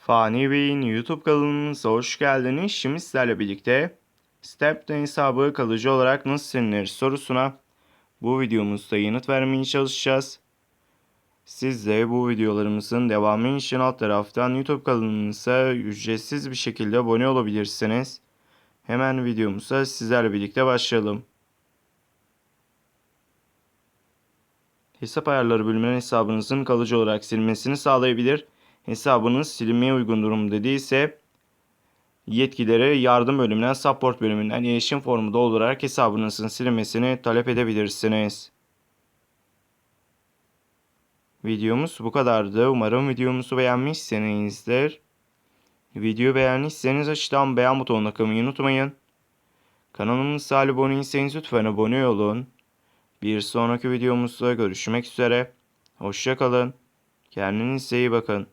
Fani Bey'in YouTube kanalımıza hoş geldiniz. Şimdi sizlerle birlikte Step'ten hesabı kalıcı olarak nasıl silinir sorusuna bu videomuzda yanıt vermeye çalışacağız. Siz de bu videolarımızın devamı için alt taraftan YouTube kanalımıza ücretsiz bir şekilde abone olabilirsiniz. Hemen videomuza sizlerle birlikte başlayalım. Hesap ayarları bölümünden hesabınızın kalıcı olarak silmesini sağlayabilir. Hesabınız silinmeye uygun durumda değilse yetkilere yardım bölümünden support bölümünden iletişim formu doldurarak hesabınızın silinmesini talep edebilirsiniz. Videomuz bu kadardı. Umarım videomuzu beğenmişsinizdir. Videoyu beğendiyseniz aşağıdan beğen butonuna kılmayı unutmayın. Kanalımıza abone değilseniz lütfen abone olun. Bir sonraki videomuzda görüşmek üzere. Hoşçakalın. Kendinize iyi bakın.